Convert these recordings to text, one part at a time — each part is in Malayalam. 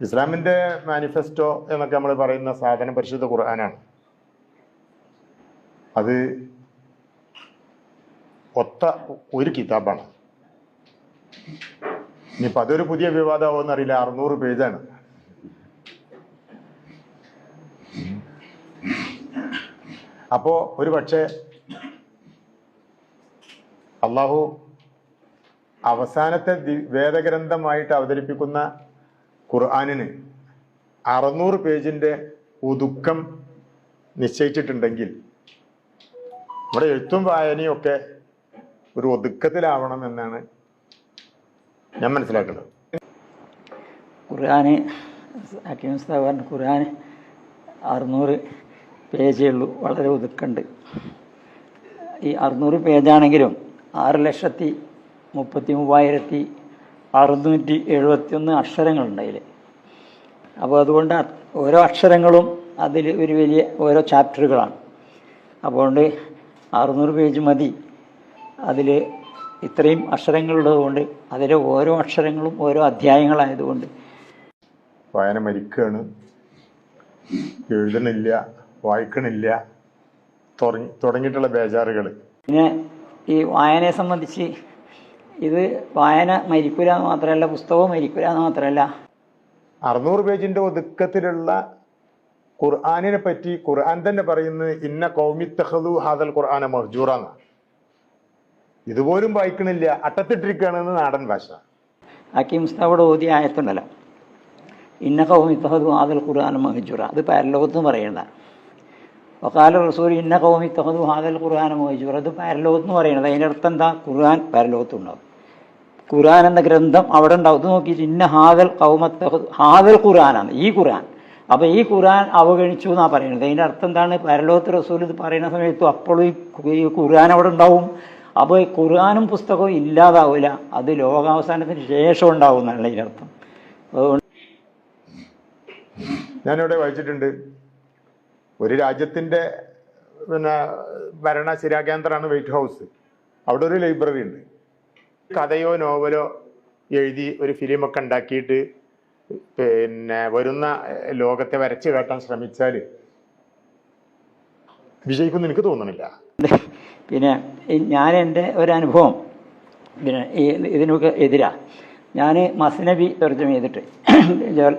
ഇസ്ലാമിന്റെ മാനിഫെസ്റ്റോ എന്നൊക്കെ നമ്മൾ പറയുന്ന സാധനം പരിശുദ്ധ ഖുർആനാണ്. അത് ഒത്ത ഒരു കിതാബാണ്. ഇനിയിപ്പോൾ അതൊരു പുതിയ വിവാദമാവുമെന്ന് അറിയില്ല. അറുന്നൂറ് പേജാണ്. അപ്പോ ഒരു പക്ഷേ അള്ളാഹു അവസാനത്തെ വേദഗ്രന്ഥമായിട്ട് അവതരിപ്പിക്കുന്ന ഖുർആാനിന് അറുന്നൂറ് പേജിന്റെ ഒതുക്കം നിശ്ചയിച്ചിട്ടുണ്ടെങ്കിൽ നമ്മുടെ എഴുത്തും വായനയും ഒക്കെ ഒരു ഒതുക്കത്തിലാവണം എന്നാണ് ഞാൻ മനസ്സിലാക്കുന്നത്. ഖുർആാന് ഉസ്താദ് പറഞ്ഞു ഖുർആൻ അറുന്നൂറ് പേജേ ഉള്ളൂ വളരെ ഒതുക്കുണ്ട്. ഈ അറുന്നൂറ് പേജാണെങ്കിലും ആറ് ലക്ഷത്തി മുപ്പത്തി മൂവായിരത്തി അറുന്നൂറ്റി എഴുപത്തി ഒന്ന് അക്ഷരങ്ങളുണ്ട് അതിൽ അപ്പോൾ അതുകൊണ്ട് ഓരോ അക്ഷരങ്ങളും അതിൽ ഒരു വലിയ ഓരോ ചാപ്റ്ററുകളാണ്. അതുകൊണ്ട് അറുന്നൂറ് പേജ് മതി. അതിൽ ഇത്രയും അക്ഷരങ്ങളുള്ളതുകൊണ്ട് അതിലെ ഓരോ അക്ഷരങ്ങളും ഓരോ അധ്യായങ്ങളായതുകൊണ്ട്. വായന മരിക്കുകയാണ് എഴുതണില്ല വായിക്കണില്ല. തുടങ്ങി തുടങ്ങിയിട്ടുള്ള ബേജാറുകൾ പിന്നെ ഈ വായനയെ സംബന്ധിച്ച് ഇത് വായന മരിക്കൂല എന്ന് മാത്രമല്ല പുസ്തകവും മരിക്കൂല എന്ന് മാത്രമല്ല അറുന്നൂറ് പേജിന്റെ ഒതുക്കത്തിലുള്ള ഖുർആാനിനെ പറ്റി ഖുർആൻ തന്നെ പറയുന്നത് ഇന്ന കൗമി തഹദു ഹാദൽ ഖുർആന മഹ്ജൂറാന്ന ഇതുപോലും വായിക്കണില്ല. അട്ടത്തിട്ടിരിക്കുകയാണെന്ന് നാടൻ ഭാഷ. അക്കി മുസ്താവോട് ഓതി ആയത്തുണ്ടല്ലോ. ഇന്ന കൗമി തഹദു ഹാദൽ ഖുർആാന മഹജൂറ. അത് പാരലോകത്ത് പറയണ്ട. വക്കാല റസൂൽ ഇന്ന കൗമി തഹദു ഹാദൽ ഖുർആാന മഹജൂറ. അത് പാരലോകത്ത് പറയണത്. അതിന്റെ അർത്ഥം എന്താ? ഖുർആൻ പാരലോകത്തുണ്ടാവും. ഖുർആൻ എന്ന ഗ്രന്ഥം അവിടെ ഉണ്ടാവും. ഇത് നോക്കിയിട്ട് ഇന്ന ഹാദൽ കൗമത്ത് ഹാദൽ ഖുർആനാണ് ഈ ഖുർആൻ. അപ്പോൾ ഈ ഖുർആൻ അവഗണിച്ചു എന്നാണ് പറയുന്നത്. അതിന്റെ അർത്ഥം എന്താണ്? പരലോകത്ത് റസൂൽ ഇത് പറയുന്ന സമയത്തും അപ്പോഴും ഈ ഖുർആൻ അവിടെ ഉണ്ടാവും. അപ്പോൾ ഈ ഖുർആനും പുസ്തകവും ഇല്ലാതാവില്ല. അത് ലോകാവസാനത്തിന് ശേഷം ഉണ്ടാവും എന്നുള്ള അതിന്റെ അർത്ഥം. അതുകൊണ്ട് ഞാനിവിടെ വായിച്ചിട്ടുണ്ട്. ഒരു രാജ്യത്തിന്റെ പിന്നെ ഭരണ ശിരാകേന്ദ്രമാണ് വൈറ്റ് ഹൗസ്. അവിടെ ഒരു ലൈബ്രറി ഉണ്ട്. കഥയോ നോവലോ എഴുതി ഒരു ഫിലിമൊക്കെ ഉണ്ടാക്കിയിട്ട് പിന്നെ വരുന്ന ലോകത്തെ വരച്ചു കാട്ടാൻ ശ്രമിച്ചാൽ വിജയിക്കുമെന്ന് എനിക്ക് തോന്നണില്ല. പിന്നെ ഞാൻ എന്റെ ഒരനുഭവം പിന്നെ ഇതിനൊക്കെ എതിരാ. ഞാൻ മസ്നബി തർജമ ചെയ്തിട്ട്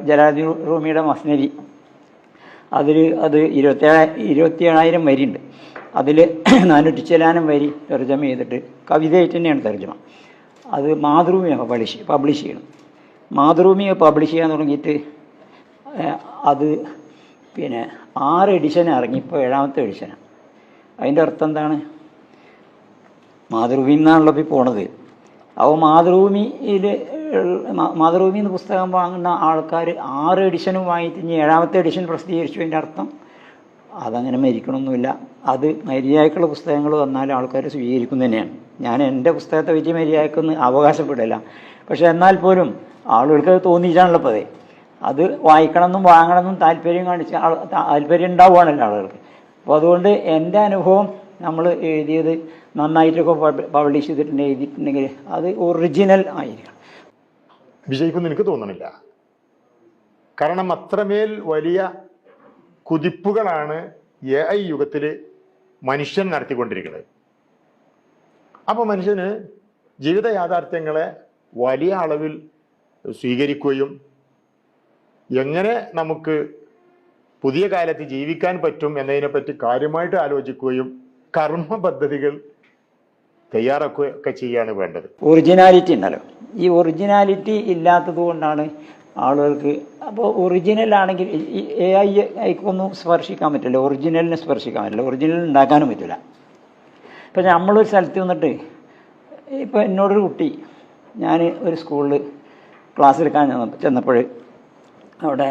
ജലാദി റൂമിയുടെ മസ്നബി. അതിൽ അത് ഇരുപത്തേഴ ഇരുപത്തിയേഴായിരം വരിയുണ്ട്. അതിൽ നാനൂറ്റി ചിലാനം വരി തർജമ ചെയ്തിട്ട് കവിതയായിട്ട് തന്നെയാണ് തർജമ. അത് മാതൃഭൂമിയാണ് പബ്ലിഷ് പബ്ലിഷ് ചെയ്യണം. മാതൃഭൂമി പബ്ലിഷ് ചെയ്യാൻ തുടങ്ങിയിട്ട് അത് പിന്നെ ആറ് എഡിഷൻ ഇറങ്ങി ഇപ്പോൾ ഏഴാമത്തെ എഡിഷനാണ് അതിന്റെ അർത്ഥം എന്താണ്? മാതൃഭൂമി എന്നാണല്ലോ ഇപ്പോൾ പോണത്. അപ്പോൾ മാതൃഭൂമിയിൽ മാതൃഭൂമി എന്ന പുസ്തകം വാങ്ങുന്ന ആൾക്കാർ ആറ് എഡിഷനും വാങ്ങിയിട്ട് ഇനി ഏഴാമത്തെ എഡിഷൻ പ്രസിദ്ധീകരിച്ചു. അതിന്റെ അർത്ഥം അതങ്ങനെ മരിക്കണമൊന്നുമില്ല അത് മര്യാദക്കുള്ള പുസ്തകങ്ങൾ വന്നാൽ ആൾക്കാർ സ്വീകരിക്കും തന്നെയാണ് ഞാൻ എന്റെ പുസ്തകത്തെ പറ്റി മര്യാദക്കൊന്ന് അവകാശപ്പെടില്ല. പക്ഷേ എന്നാൽ പോലും ആളുകൾക്ക് തോന്നിയിട്ടാണല്ലോ പതേ അത്. വായിക്കണമെന്നും വാങ്ങണമെന്നും താല്പര്യം കാണിച്ച് ആൾ താല്പര്യം ഉണ്ടാവുകയാണല്ലോ ആളുകൾക്ക്. അപ്പോൾ അതുകൊണ്ട് എന്റെ അനുഭവം നമ്മൾ എഴുതിയത് നന്നായിട്ടൊക്കെ പബ്- പബ്ലിഷ് ചെയ്തിട്ടുണ്ട് എഴുതിയിട്ടുണ്ടെങ്കിൽ അത് ഒറിജിനൽ ആയിരിക്കണം. വിജയിക്കുമെന്ന് എനിക്ക് തോന്നണില്ല. കാരണം അത്രമേൽ വലിയ കുതിപ്പുകളാണ് എ ഐ യുഗത്തിൽ മനുഷ്യൻ നടത്തിക്കൊണ്ടിരിക്കുന്നത്. അപ്പോൾ മനുഷ്യന് ജീവിത യാഥാർത്ഥ്യങ്ങളെ വലിയ അളവിൽ സ്വീകരിക്കുകയും എങ്ങനെ നമുക്ക് പുതിയ കാലത്ത് ജീവിക്കാൻ പറ്റും എന്നതിനെപ്പറ്റി കാര്യമായിട്ട് ആലോചിക്കുകയും കർമ്മ പദ്ധതികൾ തയ്യാറാക്കുകയൊക്കെ ചെയ്യാണ് വേണ്ടത്. ഒറിജിനാലിറ്റി ഉണ്ടല്ലോ. ഈ ഒറിജിനാലിറ്റി ഇല്ലാത്തത് കൊണ്ടാണ് ആളുകൾക്ക് അപ്പോൾ ഒറിജിനൽ ആണെങ്കിൽ എ ഐ ഐക്കൊന്നും സ്പർശിക്കാൻ പറ്റില്ല. ഒറിജിനലിനെ സ്പർശിക്കാൻ പറ്റില്ല. ഒറിജിനൽ ഉണ്ടാക്കാനും പറ്റില്ല. ഇപ്പം നമ്മളൊരു സ്ഥലത്ത് വന്നിട്ട് ഇപ്പോൾ എന്നോടൊരു കുട്ടി ഞാൻ ഒരു സ്കൂളിൽ ക്ലാസ് എടുക്കാൻ ചെന്ന- ചെന്നപ്പോൾ അവിടെ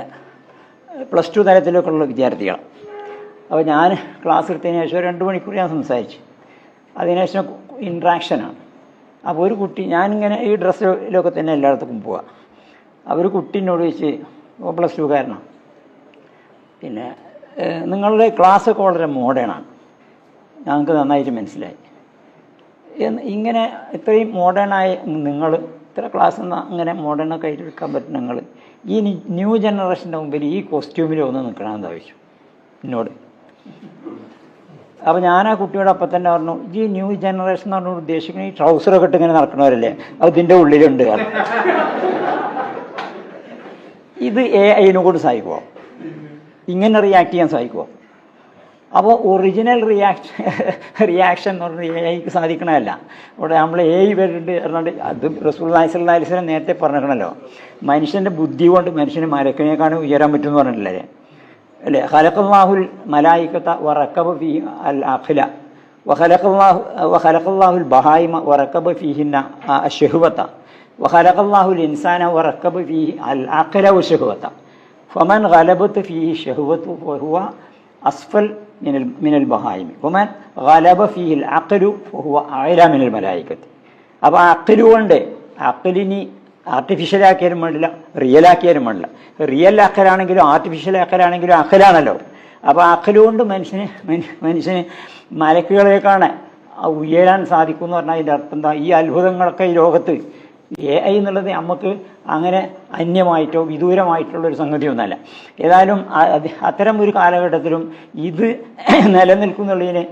പ്ലസ് ടു തലത്തിലൊക്കെ ഉള്ള വിദ്യാർത്ഥികളാണ് അപ്പോൾ ഞാൻ ക്ലാസ് എടുത്തതിന് ശേഷം ഒരു രണ്ട് മണിക്കൂർ ഞാൻ സംസാരിച്ചു. അതിനുശേഷം ഇൻട്രാക്ഷനാണ് അപ്പോൾ ഒരു കുട്ടി ഞാനിങ്ങനെ ഈ ഡ്രസ്സിലൊക്കെ തന്നെ എല്ലായിടത്തും പോവുക ഒരു കുട്ടീനോട് ചോദിച്ച് പ്ലസ് ടു കാരണം പിന്നെ നിങ്ങളുടെ ക്ലാസ്സൊക്കെ വളരെ മോഡേണാണ് ഞങ്ങൾക്ക് നന്നായിട്ട് മനസ്സിലായി. എന്ന് ഇങ്ങനെ ഇത്രയും മോഡേണായ നിങ്ങൾ ഇത്ര ക്ലാസ് അങ്ങനെ മോഡേണൊക്കെ ആയിട്ട് എടുക്കാൻ പറ്റും നിങ്ങൾ ഈ ന്യൂ ജനറേഷന്റെ മുമ്പിൽ ഈ കോസ്റ്റ്യൂമിൽ ഒന്ന് നിൽക്കണമെന്ന് ആവശ്യം. എന്നോട്. അപ്പോൾ ഞാൻ ആ കുട്ടിയോട് അപ്പം തന്നെ പറഞ്ഞു ഈ ന്യൂ ജനറേഷൻ എന്ന് പറഞ്ഞു ഉദ്ദേശിക്കുന്നത് ഈ ട്രൗസറൊക്കെ ഇട്ട് ഇങ്ങനെ നടക്കണവരല്ലേ? അത് ഇതിന്റെ ഉള്ളിലുണ്ട്. ഇത് എ ഐനെ കൊണ്ട് സഹായിക്കുമോ ഇങ്ങനെ റിയാക്ട് ചെയ്യാൻ സഹായിക്കുമോ അപ്പോൾ ഒറിജിനൽ റിയാക്ഷൻ റിയാക്ഷൻ എന്ന് പറഞ്ഞാൽ എ ഐക്ക് സാധിക്കണമല്ല ഇവിടെ നമ്മൾ എ പേരുണ്ട് പറഞ്ഞാൽ അത് റസൂൽ നായിസ്ലാ അലിസ്ലം നേരത്തെ പറഞ്ഞിരിക്കണമല്ലോ മനുഷ്യന്റെ ബുദ്ധി കൊണ്ട് മനുഷ്യന് മരക്കിനേക്കാണ് ഉയരാൻ പറ്റുമെന്ന് പറഞ്ഞിട്ടില്ലേ അല്ലേ? ഖലഖല്ലാഹുൽ മലായിക്കത്ത വറക്കബ് ഫി അൽ അഖില. വഖലഖല്ലാഹു വഖലഖല്ലാഹുൽ ബഹായിമ വറക്കബ ഫീഹിന്ന അഷ്ഹുവത വഖലഖല്ലാഹുൽ ഇൻസാന വറക്കബ ഫീഹി അൽ അഖില വശഹുവത ഫമൻ ഗലബത്ത് ഫീഹി ഷഹുവത്തു അസ്ഫൽ മിനൽ ബഹായിമി. വമൻ ഗലബ ഫീഹിൽ അക്കലു ഫഹുവ അഅല മിനൽ മലായിക്കത്തി. അപ്പോൾ അക്കലു കൊണ്ട് അക്കലിനി ആർട്ടിഫിഷ്യൽ ആക്കിയാലും വേണ്ടില്ല റിയൽ ആക്കിയാലും വേണ്ടില്ല. റിയൽ അക്കലാണെങ്കിലും ആർട്ടിഫിഷ്യൽ അക്കലാണെങ്കിലും അക്കലാണല്ലോ അപ്പോൾ അക്കലു കൊണ്ട് മനുഷ്യന് മനുഷ്യ- മനുഷ്യന് മലക്കുകളേക്കാണ് ഉയരാൻ സാധിക്കും എന്ന് പറഞ്ഞാൽ അതിന്റെ അർത്ഥം എന്താ? ഈ അത്ഭുതങ്ങളൊക്കെ ഈ ലോകത്ത് എ ഐ എന്നുള്ളത് നമുക്ക് അങ്ങനെ അന്യമായിട്ടോ വിദൂരമായിട്ടുള്ള ഒരു സംഗതിയൊന്നുമല്ല ഏതായാലും അത്തരം ഒരു കാലഘട്ടത്തിലും ഇത് നിലനിൽക്കുന്നുള്ളതിന്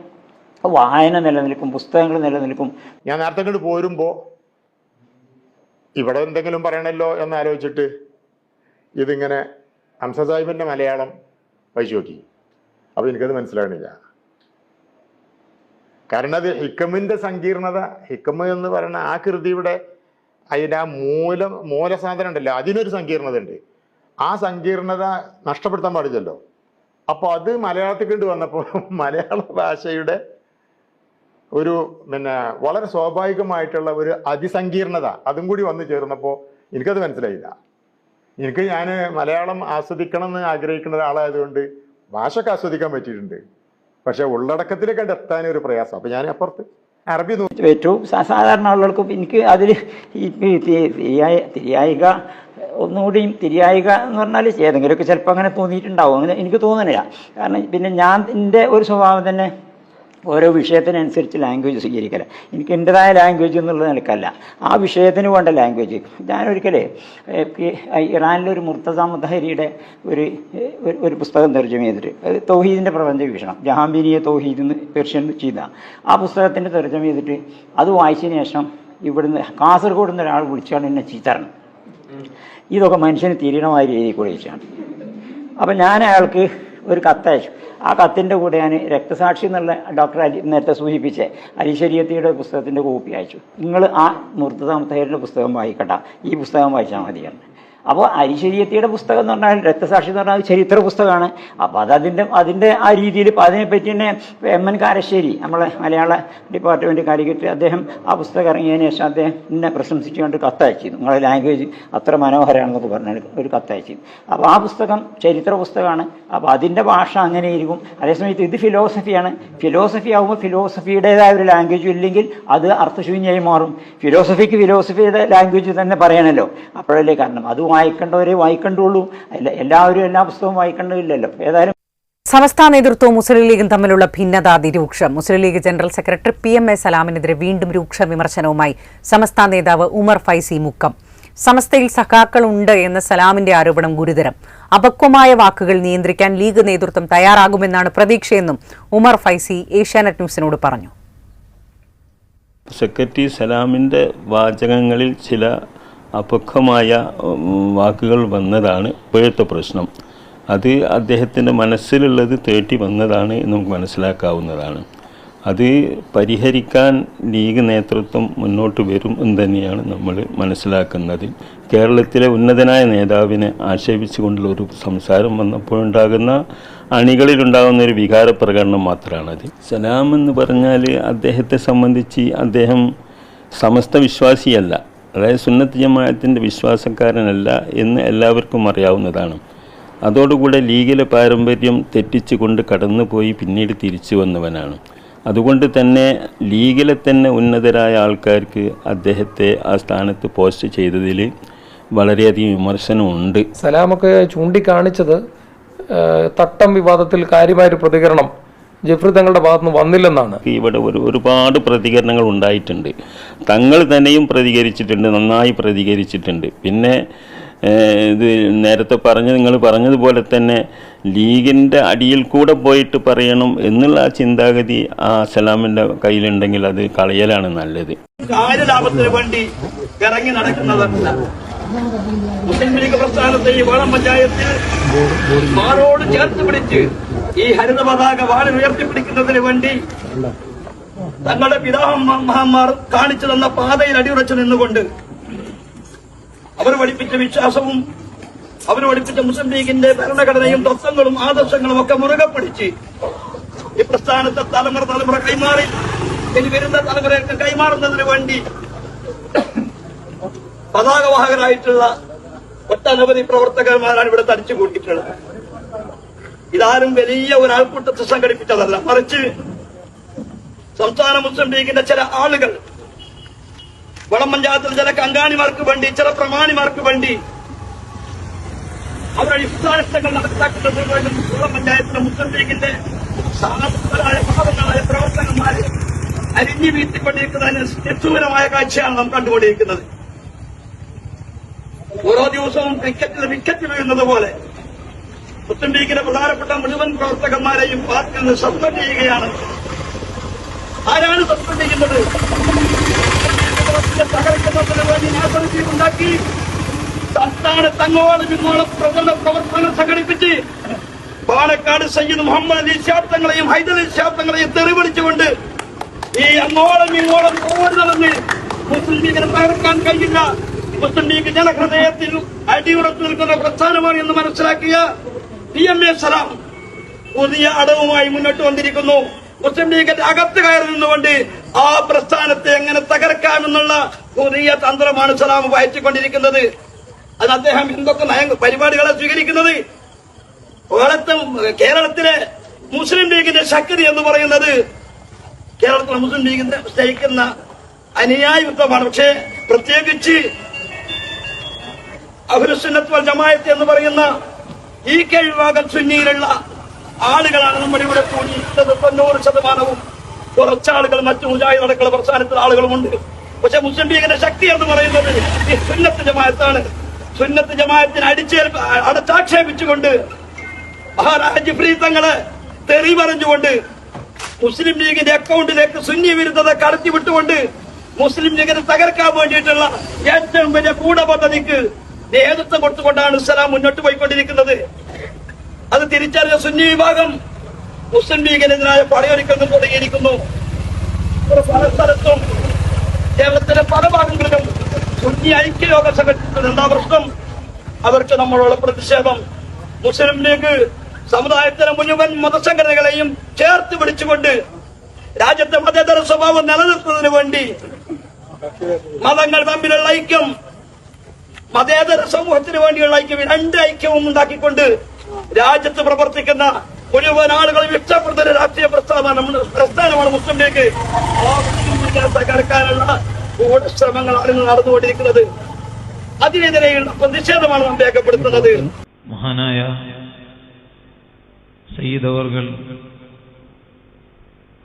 വായന നിലനിൽക്കും പുസ്തകങ്ങൾ നിലനിൽക്കും. ഞാൻ നേരത്തെ കണ്ട് പോരുമ്പോൾ ഇവിടെ എന്തെങ്കിലും പറയണല്ലോ എന്ന് ആലോചിച്ചിട്ട് ഇതിങ്ങനെ ഹംസ സാഹിബിന്റെ മലയാളം വായിച്ചു നോക്കി. അപ്പോൾ എനിക്കത് മനസ്സിലാകണില്ല കാരണം അത് ഹിക്കമിന്റെ സങ്കീർണത ഹിക്കമ് എന്ന് പറയുന്ന ആ കൃതിയുടെ അതിന്റെ ആ മൂലം മൂലസാധനം ഉണ്ടല്ലോ അതിനൊരു സങ്കീർണത ഉണ്ട് ആ സങ്കീർണത നഷ്ടപ്പെടുത്താൻ പാടില്ലല്ലോ. അപ്പോൾ അത് മലയാളത്തിൽ കൊണ്ട് വന്നപ്പോൾ മലയാള ഭാഷയുടെ ഒരു പിന്നെ വളരെ സ്വാഭാവികമായിട്ടുള്ള ഒരു അതിസങ്കീർണത അതും കൂടി വന്നു ചേർന്നപ്പോൾ എനിക്കത് മനസ്സിലായില്ല. എനിക്ക് ഞാൻ മലയാളം ആസ്വദിക്കണം എന്ന് ആഗ്രഹിക്കുന്ന ഒരാളായതുകൊണ്ട് ഭാഷക്ക് ആസ്വദിക്കാൻ പറ്റിയിട്ടുണ്ട്. പക്ഷെ ഉള്ളടക്കത്തിലേക്ക് കണ്ട് എത്താൻ ഒരു പ്രയാസം. അപ്പം ഞാൻ അപ്പുറത്ത് അറബി ഏറ്റവും സാധാരണ ആളുകൾക്ക് എനിക്ക് അതിൽ തിരിയായ തിരിയായിക ഒന്നുകൂടിയും തിരിയായിക എന്ന് പറഞ്ഞാൽ ഏതെങ്കിലുമൊക്കെ ചിലപ്പോൾ അങ്ങനെ തോന്നിയിട്ടുണ്ടാവും. അങ്ങനെ എനിക്ക് തോന്നുന്നില്ല കാരണം പിന്നെ ഞാൻ എന്റെ ഒരു സ്വഭാവം തന്നെ ഓരോ വിഷയത്തിനനുസരിച്ച് ലാംഗ്വേജ് സ്വീകരിക്കല. എനിക്ക് എന്റെതായ ലാംഗ്വേജ് എന്നുള്ള നിലക്കല്ല. ആ വിഷയത്തിന് വേണ്ട ലാംഗ്വേജ് ഞാനൊരിക്കലേ ഇറാനിലൊരു മുർത്തസ മുത്തഹരിയുടെ ഒരു ഒരു- പുസ്തകം തർജമ ചെയ്തിട്ട് അത് തൗഹീദിന്റെ പ്രപഞ്ച വീക്ഷണം. ജഹാംബീനിയെ തൗഹീദ് എന്ന് പേർഷ്യൻ ചെയ്ത. ആ പുസ്തകത്തിന്റെ തർജമ ചെയ്തിട്ട് അത് വായിച്ചതിന് ശേഷം ഇവിടുന്ന് കാസർഗോഡ് നിന്ന് ഒരാൾ വിളിച്ചാണ് എന്നെ ചീത്തറണം ഇതൊക്കെ മനുഷ്യന് തിരിയണമായ രീതിയിൽ കൂടെ ചോദിച്ചാണ് അപ്പം ഞാൻ അയാൾക്ക് ഒരു കത്തയച്ചു. ആ കത്തിന്റെ കൂടെ ഞാൻ രക്തസാക്ഷി എന്നുള്ള ഡോക്ടർ അലി നേരത്തെ സൂചിപ്പിച്ച അരിശരീയത്തിയുടെ പുസ്തകത്തിന്റെ കോപ്പി അയച്ചു. നിങ്ങൾ ആ മുർത്തദ പുസ്തകം വായിക്കട്ട ഈ പുസ്തകം വായിച്ചാൽ മതിയാണ് അപ്പോൾ അരിശരീയത്തിയുടെ പുസ്തകം എന്ന് പറഞ്ഞാൽ രക്തസാക്ഷി എന്ന് പറഞ്ഞാൽ ചരിത്ര പുസ്തകമാണ്. അപ്പോൾ അത് അതിന്റെ അതിന്റെ ആ രീതിയിൽ ഇപ്പോൾ അതിനെപ്പറ്റി തന്നെ എം എൻ കാരശ്ശേരി നമ്മളെ മലയാള ഡിപ്പാർട്ട്മെന്റ് കാലിക്കറ്റ് അദ്ദേഹം ആ പുസ്തകം ഇറങ്ങിയതിന് ശേഷം അദ്ദേഹം എന്നെ പ്രശംസിച്ചുകൊണ്ട് കത്തയച്ചിരുന്നു. നിങ്ങളെ ലാംഗ്വേജ് അത്ര മനോഹരമാണെന്നൊക്കെ പറഞ്ഞാൽ ഒരു കത്തയച്ചിരുന്നു. അപ്പോൾ ആ പുസ്തകം ചരിത്ര പുസ്തകമാണ്. അപ്പോൾ അതിന്റെ ഭാഷ അങ്ങനെ ഇരിക്കും. അതേസമയത്ത് ഇത് ഫിലോസഫിയാണ് ഫിലോസഫി ആകുമ്പോൾ ഫിലോസഫിയുടേതായ ഒരു ലാംഗ്വേജ് ഇല്ലെങ്കിൽ അത് അർത്ഥശൂന്യമായി മാറും. ഫിലോസഫിക്ക് ഫിലോസഫിയുടെ ലാംഗ്വേജ് തന്നെ പറയണല്ലോ. അപ്പോഴല്ലേ കാരണം. അത് വായിക്കേണ്ടവരെ വായിക്കണ്ടുള്ളൂ. അല്ല എല്ലാവരും എല്ലാ പുസ്തകവും വായിക്കേണ്ടതില്ലല്ലോ. ഏതായാലും സമസ്ത നേതൃത്വവും മുസ്ലിം ലീഗും തമ്മിലുള്ള ഭിന്നത അതിരൂക്ഷം Muslim League general secretary P M A സലാമിനെതിരെ വീണ്ടും രൂക്ഷ വിമർശനവുമായി സമസ്ത നേതാവ് ഉമർ ഫൈസി മുക്കം. സമസ്തയിൽ സഖാക്കളുണ്ട് എന്ന സലാമിന്റെ ആരോപണം ഗുരുതരം. അപക്വമായ വാക്കുകൾ നിയന്ത്രിക്കാൻ ലീഗ് നേതൃത്വം തയ്യാറാകുമെന്നാണ് പ്രതീക്ഷയെന്നും ഉമർ ഫൈസി ഏഷ്യാനെറ്റ് ന്യൂസിനോട് പറഞ്ഞു. സെക്രട്ടറി സലാമിന്റെ വാചകങ്ങളിൽ ചില അപക്വമായ വാക്കുകൾ വന്നതാണ് ഇപ്പോഴത്തെ പ്രശ്നം. അത് അദ്ദേഹത്തിന്റെ മനസ്സിലുള്ളത് തേട്ടി വന്നതാണ് എന്ന് നമുക്ക് മനസ്സിലാക്കാവുന്നതാണ്. അത് പരിഹരിക്കാൻ ലീഗ് നേതൃത്വം മുന്നോട്ട് വരും എന്ന് തന്നെയാണ് നമ്മൾ മനസ്സിലാക്കുന്നത്. കേരളത്തിലെ ഉന്നതനായ നേതാവിനെ ആക്ഷേപിച്ചുകൊണ്ടുള്ള ഒരു സംസാരം വന്നപ്പോഴുണ്ടാകുന്ന അണികളിലുണ്ടാകുന്ന ഒരു വികാര പ്രകടനം മാത്രമാണത് സലാം എന്ന് പറഞ്ഞാൽ അദ്ദേഹത്തെ സംബന്ധിച്ച് അദ്ദേഹം സമസ്ത വിശ്വാസിയല്ല. അതായത് സുന്നത്ത് ജമാഅത്തിന്റെ വിശ്വാസക്കാരനല്ല എന്ന് എല്ലാവർക്കും അറിയാവുന്നതാണ്. അതോടുകൂടെ ലീഗിലെ പാരമ്പര്യം തെറ്റിച്ചുകൊണ്ട് കടന്നുപോയി പിന്നീട് തിരിച്ചു വന്നവനാണ്. അതുകൊണ്ട് തന്നെ ലീഗിലെ തന്നെ ഉന്നതരായ ആൾക്കാർക്ക് അദ്ദേഹത്തെ ആ സ്ഥാനത്ത് പോസ്റ്റ് ചെയ്തതിൽ വളരെയധികം വിമർശനമുണ്ട് സലാമൊക്കെ ചൂണ്ടിക്കാണിച്ചത് തട്ടം വിവാദത്തിൽ കാര്യമായൊരു പ്രതികരണം ജഫ്രി തങ്ങളുടെ ഭാഗത്തുനിന്ന് വന്നില്ലെന്നാണ്. ഇവിടെ ഒരു ഒരുപാട് പ്രതികരണങ്ങൾ ഉണ്ടായിട്ടുണ്ട്. തങ്ങൾ തന്നെയും പ്രതികരിച്ചിട്ടുണ്ട് നന്നായി പ്രതികരിച്ചിട്ടുണ്ട്. പിന്നെ ഇത് നേരത്തെ പറഞ്ഞ നിങ്ങൾ പറഞ്ഞതുപോലെ തന്നെ ലീഗിന്റെ അടിയിൽ കൂടെ പോയിട്ട് പറയണം എന്നുള്ള ആ ചിന്താഗതി ആ സലാമിന്റെ കയ്യിലുണ്ടെങ്കിൽ അത് കളയലാണ് നല്ലത്. കാര്യലാഭത്തിന് വേണ്ടി ഇറങ്ങി നടക്കുന്നതല്ല. മുസ്ലിം ലീഗ് പ്രസ്ഥാനത്തെ ഈ വേളം പഞ്ചായത്തിൽ ആരോട് ചേർത്ത് പിടിച്ച് ഈ ഹരിത പതാക വാളിൽ ഉയർത്തിപ്പിടിക്കുന്നതിന് വേണ്ടി തങ്ങളുടെ പിതാമഹന്മാർ കാണിച്ചു തന്ന പാതയിൽ അടിയുറച്ചു നിന്നുകൊണ്ട് അവർ പഠിപ്പിച്ച വിശ്വാസവും അവർ പഠിപ്പിച്ച മുസ്ലിം ലീഗിന്റെ ഭരണഘടനയും തത്വങ്ങളും ആദർശങ്ങളും ഒക്കെ മുറുകെ പിടിച്ച് ഈ പ്രസ്ഥാനത്തെ തലമുറ തലമുറ കൈമാറി. ഇനി വരുന്ന തലമുറയൊക്കെ കൈമാറുന്നതിന് വേണ്ടി പതാകവാഹകരായിട്ടുള്ള ഒട്ടനവധി പ്രവർത്തകന്മാരാണ് ഇവിടെ തടിച്ചു കൂട്ടിയിട്ടുള്ളത് ഇതാരും വലിയ ഒരു ആൾക്കൂട്ടത്തെ സംഘടിപ്പിച്ചതല്ല. മറിച്ച് സംസ്ഥാന മുസ്ലിം ലീഗിന്റെ ചില ആളുകൾ വളം പഞ്ചായത്തിൽ ചില കങ്കാണിമാർക്ക് വേണ്ടി ചില പ്രമാണിമാർക്ക് വേണ്ടി അവരുടെ ഇഷ്ടാനിഷ്ടങ്ങൾ നടപ്പിലാക്കുന്നത് വളം പഞ്ചായത്തിലെ മുസ്ലിം ലീഗിന്റെ സാഹസങ്ങളായ പാവങ്ങളായ പ്രവർത്തകന്മാരെ അരിഞ്ഞു വീഴ്ത്തിക്കൊണ്ടിരിക്കുന്നതിന് നിഷ്ഠൂരമായ കാഴ്ചയാണ് നാം കണ്ടുകൊണ്ടിരിക്കുന്നത്. ഓരോ ദിവസവും ക്രിക്കറ്റിൽ വിക്കറ്റ് വീഴുന്നത് പോലെ മുസ്ലിം ലീഗിന്റെ പ്രധാനപ്പെട്ട മുഴുവൻ പ്രവർത്തകന്മാരെയും പാർട്ടിയിൽ നിന്ന് സസ്പെൻഡ് ചെയ്യുകയാണ്. ആരാണ് സസ്പെൻഡ് ചെയ്യുന്നത്? ഉണ്ടാക്കി. സംസ്ഥാനത്ത് അങ്ങോളം ഇങ്ങോളം പ്രചരണ പ്രവർത്തനങ്ങൾ സംഘടിപ്പിച്ച് പാലക്കാട് സയ്യിദ് മുഹമ്മദ് അലി ശാബ്ദങ്ങളെയും ഹൈദരലി ശാബ്ദങ്ങളെയും തെറിവിളിച്ചുകൊണ്ട് ഈ അങ്ങോളം ഇങ്ങോളം പോരുന്നതെന്ന് മുസ്ലിം ലീഗിനെ തകർക്കാൻ കഴിയില്ല മുസ്ലിം ലീഗ് ജനഹൃദയത്തിൽ അടിയുറച്ചു നിൽക്കുന്ന പ്രസ്ഥാനമാണ് എന്ന് മനസ്സിലാക്കിയ പി എം എ സലാം പുതിയ അടവുമായി മുന്നോട്ട് വന്നിരിക്കുന്നു. മുസ്ലിം ലീഗിന്റെ അകത്ത് കയറി നിന്നുകൊണ്ട് ആ പ്രസ്ഥാനത്തെ എങ്ങനെ തകർക്കാമെന്നുള്ള പുതിയ തന്ത്രമാണ് സലാം വായിച്ചുകൊണ്ടിരിക്കുന്നത് അത് അദ്ദേഹം എന്തൊക്കെ നയ പരിപാടികളെ സ്വീകരിക്കുന്നത്? കേരളത്തിലെ മുസ്ലിം ലീഗിന്റെ ശക്തി എന്ന് പറയുന്നത് കേരളത്തിലെ മുസ്ലിം ലീഗിന്റെ സ്നേഹിക്കുന്ന അനുയായിത്വമാണ്. പക്ഷേ പ്രത്യേകിച്ച് അഹുരുസുന്നത്ത് വൽ ജമായത്ത് എന്ന് പറയുന്ന ഈ കീഴ്ഭാഗം സുന്നിയിലുള്ള ആളുകളാണ് നമ്മുടെ ഇവിടെ കൂടിയിട്ടുള്ളത് തൊണ്ണൂറ് ശതമാനവും കുറച്ചാളുകൾ മറ്റു മുജാഹിദ് അടക്കള പ്രസ്ഥാനത്തിലെ ആളുകളുമുണ്ട്. പക്ഷെ മുസ്ലിം ലീഗിന്റെ ശക്തി എന്ന് പറയുന്നത് ഈ സുന്നത്ത് ജമായത്താണ്. സുന്നത്ത് ജമായത്തിന് അടിച്ചേൽ അടച്ചാക്ഷേപിച്ചുകൊണ്ട് മഹാരാജ് ജിഫ്രി തങ്ങൾ തെറി പറഞ്ഞുകൊണ്ട് മുസ്ലിം ലീഗിന്റെ അക്കൗണ്ടിലേക്ക് സുന്നി വിരുദ്ധത കടത്തി വിട്ടുകൊണ്ട് മുസ്ലിം ലീഗിനെ തകർക്കാൻ വേണ്ടിയിട്ടുള്ള ഏറ്റവും വലിയ ഗൂഢപദ്ധതിക്ക് നേതൃത്വം കൊടുത്തുകൊണ്ടാണ് ഇസ്ലാം മുന്നോട്ട് പോയിക്കൊണ്ടിരിക്കുന്നത്. അത് തിരിച്ചറിഞ്ഞ സുന്നി വിഭാഗം മുസ്ലിം ലീഗിനെതിരായ പടയൊരുക്കങ്ങൾ തുടങ്ങിയിരിക്കുന്നു. പല സ്ഥലത്തും കേരളത്തിലെ പല ഭാഗങ്ങളിലും സുന്നി ഐക്യയോഗ സംഘടന എന്താ പ്രശ്നം അവർക്ക് നമ്മളുള്ള പ്രതിഷേധം. മുസ്ലിം ലീഗ് സമുദായത്തിലെ മുഴുവൻ മതസംഘടനകളെയും ചേർത്ത് പിടിച്ചുകൊണ്ട് രാജ്യത്തെ മതേതര സ്വഭാവം നിലനിർത്തുന്നതിന് വേണ്ടി മതങ്ങൾ തമ്മിലുള്ള ഐക്യം മതേതര സമൂഹത്തിന് വേണ്ടിയുള്ള ഐക്യം രണ്ട് ഐക്യവും ഉണ്ടാക്കിക്കൊണ്ട് രാജ്യത്ത് പ്രവർത്തിക്കുന്ന മുഴുവൻ ആളുകളും ഇഷ്ടപ്പെടുന്ന രാഷ്ട്രീയ പ്രസ്ഥാനമാണ് പ്രസ്ഥാനമാണ് മുസ്ലിം ലീഗ്. തകർക്കാനുള്ള ശ്രമങ്ങളാണ് ഇന്ന് നടന്നുകൊണ്ടിരിക്കുന്നത്. അതിനെതിരെയുള്ള പ്രതിഷേധമാണ് നാം രേഖപ്പെടുത്തുന്നത് മഹാനായ സയ്യിദവർഗൾ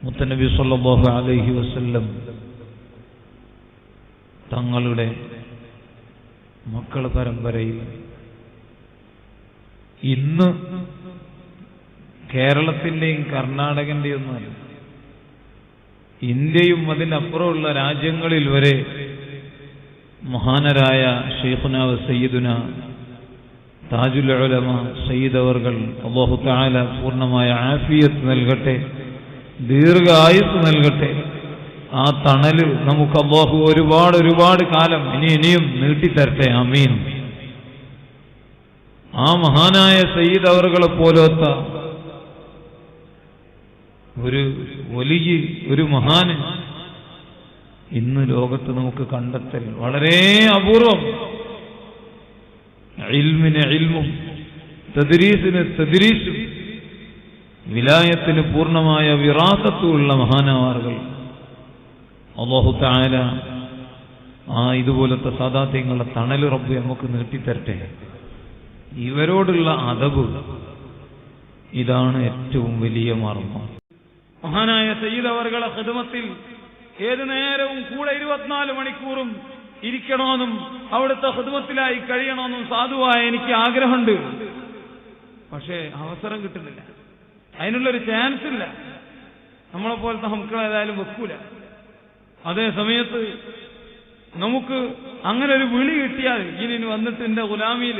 മുത്തനബി സല്ലല്ലാഹു അലൈഹി വസല്ലം തങ്ങളുടെ മക്കള പരമ്പരയിൽ. ഇന്ന് കേരളത്തിന്റെയും കർണാടകന്റെയും ഒന്നുമല്ല ഇന്ത്യയും അതിനപ്പുറമുള്ള രാജ്യങ്ങളിൽ വരെ മഹാനരായ ഷെയ്ഖുന സയ്യിദുന താജുൽ ഉലമ സയ്യിദ് അവർകൾ അള്ളാഹു താല പൂർണമായ ആഫിയത്ത് നൽകട്ടെ ദീർഘായുസ് നൽകട്ടെ. ആ തണൽ നമുക്ക് അള്ളാഹു ഒരുപാട് ഒരുപാട് കാലം ഇനി ഇനിയും നീട്ടിത്തരട്ടെ അമീൻ ആ മഹാനായ സയ്യിദ് അവറുകളെ പോലത്ത ഒരു വലിയ ഒരു മഹാന് ഇന്ന് ലോകത്ത് നമുക്ക് കണ്ടെത്തൽ വളരെ അപൂർവം. ഇൽമിന് ഇൽമും തദ്രീസിന് തദ്രീസും വിലായത്തിന് പൂർണമായ വിറാസത്തുമുള്ള മഹാനവാറുകൾ. അള്ളാഹു താല ആ ഇതുപോലത്തെ സാദാത്യങ്ങളുടെ തണൽ റബ്ബ് നമുക്ക് നീട്ടിത്തരട്ടെ. ഇവരോടുള്ള അതവ് ഇതാണ് ഏറ്റവും വലിയ മർമ്മം. മഹാനായ സയ്യിദ് അവർകളെ ഹൃദമത്തിൽ ഏതു നേരവും കൂടെ ഇരുപത്തിനാല് മണിക്കൂറും ഇരിക്കണമെന്നും അവിടുത്തെ ഹൃദമത്തിലായി കഴിയണമെന്നും സാധുവായ എനിക്ക് ആഗ്രഹമുണ്ട്. പക്ഷേ അവസരം കിട്ടുന്നില്ല. അതിനുള്ളൊരു ചാൻസ് ഇല്ല. നമ്മളെ പോലത്തെ മക്കൾ ഏതായാലും വെക്കൂല. അതേ സമയത്ത് നമുക്ക് അങ്ങനെ ഒരു വിളി കിട്ടിയാൽ ഇനി വന്നിട്ട് എന്റെ ഗുലാമിയിൽ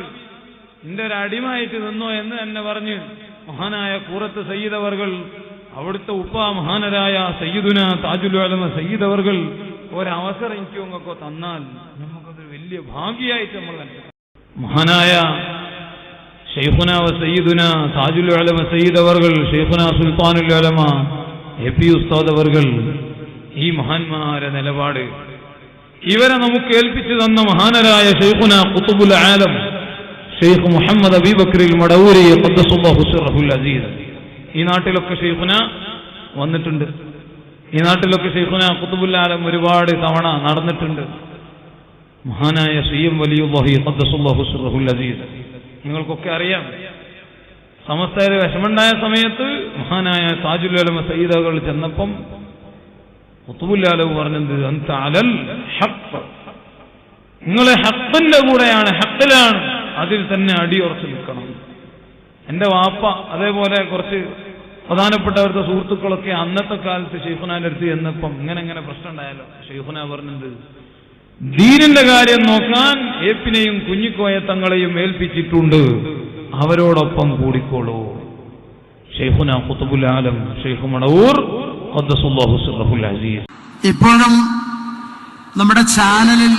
എന്റെ ഒരു അടിമായിട്ട് നിന്നോ എന്ന് തന്നെ പറഞ്ഞ് മഹാനായ കൂറത്ത് സയ്യിദവർകൾ അവിടുത്തെ ഉപ്പ മഹാനരായ സയ്യിദുന താജുൽ അലമ സയ്യിദവർകൾ ഒരവസരം എനിക്ക് നിങ്ങൾക്ക് തന്നാൽ നമുക്കതൊരു വലിയ ഭാഗ്യമായിട്ട് നമ്മൾ മഹാനായ ഷെയ്ഖുന വ സയ്യിദുന താജുൽ അലമ സയ്യിദ് അവർകൾ സുൽത്താനുൽ അലമ എ പി ഉസ്താദ് ഈ മഹാന്മാരെ നിലപാട്. ഇവരെ നമുക്ക് ഏൽപ്പിച്ചു തന്ന മഹാനരായ ഷെയ്ഖുന കുത്തുബുൽ ആലം ഷെയ്ഖ് മുഹമ്മദ് അബീബക്രിൽ മടവൂരി സിർറഹുൽ അസീസ്. ഈ നാട്ടിലൊക്കെ ഷെയ്ഖുന വന്നിട്ടുണ്ട്. ഈ നാട്ടിലൊക്കെ ഷെയ്ഖുന കുത്തുബുൽ ആലം ഒരുപാട് തവണ നടന്നിട്ടുണ്ട്. മഹാനായ സിയം എം വലിയുല്ലാഹി ഹുസുറഹുൽ അസീസ്. നിങ്ങൾക്കൊക്കെ അറിയാം. സമസ്തയിൽ വിഷമുണ്ടായ സമയത്ത് മഹാനായ താജുൽ സയ്യിദകൾ ചെന്നപ്പം ഖുത്തുബുല്ലാലവ് പറഞ്ഞത് അന്ത അലൽ ഹഖ്. നിങ്ങളെ ഹക്കിന്റെ കൂടെയാണ് ഹക്കിലാണ് അതിൽ തന്നെ അടിയുറച്ച് നിൽക്കണം. എന്റെ വാപ്പ അതേപോലെ കുറച്ച് പ്രധാനപ്പെട്ടവരുടെ സുഹൃത്തുക്കളൊക്കെ അന്നത്തെ കാലത്ത് ഷെയ്ഖുനാന്റെ അടുത്ത് എന്നപ്പം ഇങ്ങനെ ഇങ്ങനെ പ്രശ്നം ഉണ്ടായാലോ ഷെയ്ഖുന പറഞ്ഞത് ദീനിന്റെ കാര്യം നോക്കാൻ ഏപ്പിനെയും കുഞ്ഞിക്കോയ തങ്ങളെയും ഏൽപ്പിച്ചിട്ടുണ്ട്. അവരോടൊപ്പം കൂടിക്കോളൂ. ഷെയ്ഖുന ഖുത്തുബുൽ ആലം ഷെയ്ഖ് മണവൂർ ഇപ്പോഴും നമ്മുടെ ചാനലിൽ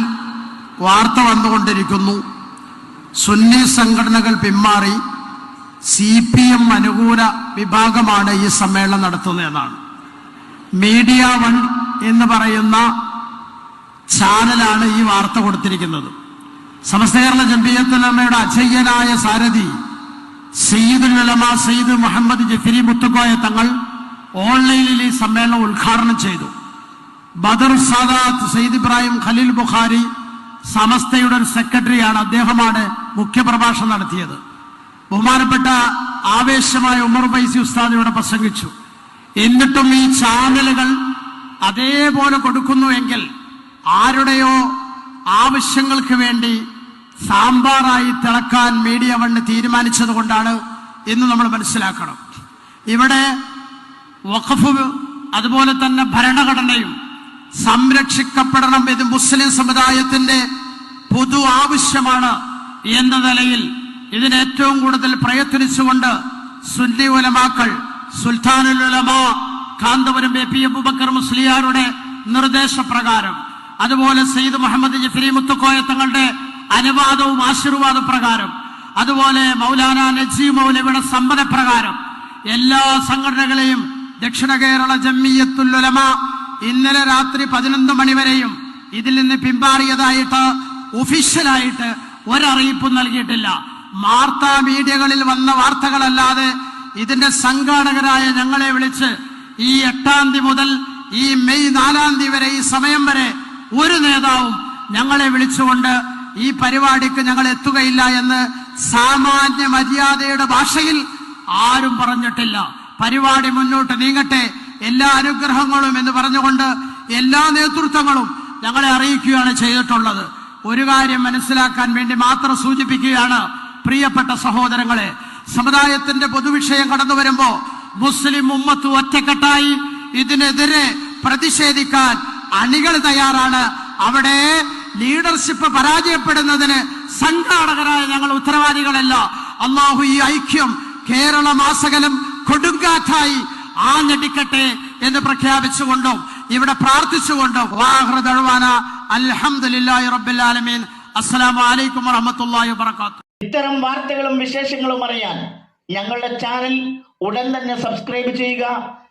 വാർത്ത വന്നുകൊണ്ടിരിക്കുന്നു. സുന്നി സംഘടനകൾ പിന്മാറി സി പി എം അനുകൂല വിഭാഗമാണ് ഈ സമ്മേളനം നടത്തുന്നതെന്നാണ് മീഡിയ വൺ എന്ന് പറയുന്ന ചാനലാണ് ഈ വാർത്ത കൊടുത്തിരിക്കുന്നത്. സമസ്ത കേരള ജംബിയത്തിനമ്മയുടെ അജയ്യനായ സാരഥി സയ്യിദുൽ ഉലമ സയ്യിദ് മുഹമ്മദ് ജഫരി മുത്തുക്കോയ തങ്ങൾ ഓൺലൈനിൽ ഈ സമ്മേളനം ഉദ്ഘാടനം ചെയ്തു. ബദർ സാദാത്ത് സയ്യിദ് ഇബ്രാഹിം ഖലീൽ ബുഖാരി സമസ്തയുടെ ഒരു സെക്രട്ടറിയാണ്. അദ്ദേഹമാണ് മുഖ്യപ്രഭാഷണം നടത്തിയത്. ബഹുമാനപ്പെട്ട ആവേശമായ ഉമർ ഫൈസി ഉസ്താദ് ഇവിടെ പ്രസംഗിച്ചു. എന്നിട്ടും ഈ ചാനലുകൾ അതേപോലെ കൊടുക്കുന്നുവെങ്കിൽ ആരുടെയോ ആവശ്യങ്ങൾക്ക് വേണ്ടി സാമ്പാറായി തിളക്കാൻ മീഡിയ വണ്ണ് തീരുമാനിച്ചത് കൊണ്ടാണ് ഇന്ന് നമ്മൾ മനസ്സിലാക്കണം. ഇവിടെ വഖഫ് അതുപോലെ തന്നെ ഭരണഘടനയും സംരക്ഷിക്കപ്പെടണം ഇത് മുസ്ലിം സമുദായത്തിന്റെ പൊതു ആവശ്യമാണ് എന്ന നിലയിൽ ഇതിന് ഏറ്റവും കൂടുതൽ പ്രയത്നിച്ചുകൊണ്ട് സുന്നി ഉലമാക്കൾ സുൽത്താനുൽ ഉലമ കാന്തപുരം എ പി അബുബക്കർ മുസ്ലിയാരുടെ നിർദ്ദേശപ്രകാരം അതുപോലെ സയ്യിദ് മുഹമ്മദ് ജഫരി മുത്തുക്കോയ തങ്ങളുടെ അനുവാദവും ആശീർവാദ പ്രകാരം അതുപോലെ മൗലാന നജീബ് മൗലവിയുടെ സമ്മതപ്രകാരം എല്ലാ സംഘടനകളെയും ദക്ഷിണ കേരള ജമ്മിയത്തുല്ലമ ഇന്നലെ രാത്രി പതിനൊന്ന് മണിവരെയും ഇതിൽ നിന്ന് പിന്മാറിയതായിട്ട് ഒഫീഷ്യലായിട്ട് ഒരറിയിപ്പും നൽകിയിട്ടില്ല. വാർത്താ മീഡിയകളിൽ വന്ന വാർത്തകളല്ലാതെ ഇതിന്റെ സംഘാടകരായ ഞങ്ങളെ വിളിച്ച് ഈ എട്ടാം തീയതി മുതൽ ഈ മെയ് നാലാം തീയതി വരെ ഈ സമയം വരെ ഒരു നേതാവും ഞങ്ങളെ വിളിച്ചുകൊണ്ട് ഈ പരിപാടിക്ക് ഞങ്ങൾ എത്തുകയില്ല എന്ന് സാമാന്യ മര്യാദയുടെ ഭാഷയിൽ ആരും പറഞ്ഞിട്ടില്ല. പരിപാടി മുന്നോട്ട് നീങ്ങട്ടെ. എല്ലാ അനുഗ്രഹങ്ങളും എന്ന് പറഞ്ഞുകൊണ്ട് എല്ലാ നേതൃത്വങ്ങളും ഞങ്ങളെ അറിയിക്കുകയാണ് ചെയ്തിട്ടുള്ളത്. ഒരു കാര്യം മനസ്സിലാക്കാൻ വേണ്ടി മാത്രം സൂചിപ്പിക്കുകയാണ് പ്രിയപ്പെട്ട സഹോദരങ്ങളെ. സമുദായത്തിന്റെ പൊതുവിഷയം കടന്നു വരുമ്പോ മുസ്ലിം ഉമ്മത്ത് ഒറ്റക്കെട്ടായി ഇതിനെതിരെ പ്രതിഷേധിക്കാൻ അണികൾ തയ്യാറാണ്. അവിടെ ലീഡർഷിപ്പ് പരാജയപ്പെടുന്നതിന് സംഘാടകരായ ഞങ്ങൾ ഉത്തരവാദികളല്ല. അള്ളാഹു ഈ ഐക്യം കേരള മാസകലം കൊടുങ്കാറ്റായി ആഞ്ഞടിക്കട്ടെ എന്ന് പ്രഖ്യാപിച്ചുകൊണ്ടും ഇവിടെ പ്രാർത്ഥിച്ചുകൊണ്ടും വാഹൃദഴുവാന അൽഹംദുലില്ലാഹി റബ്ബിൽ ആലമീൻ. അസ്സലാമു അലൈക്കും വറഹ്മത്തുള്ളാഹി ഇത്തരം വാർത്തകളും വിശേഷങ്ങളും അറിയാൻ ഞങ്ങളുടെ ചാനൽ ഉടൻ തന്നെ സബ്സ്ക്രൈബ് ചെയ്യുക.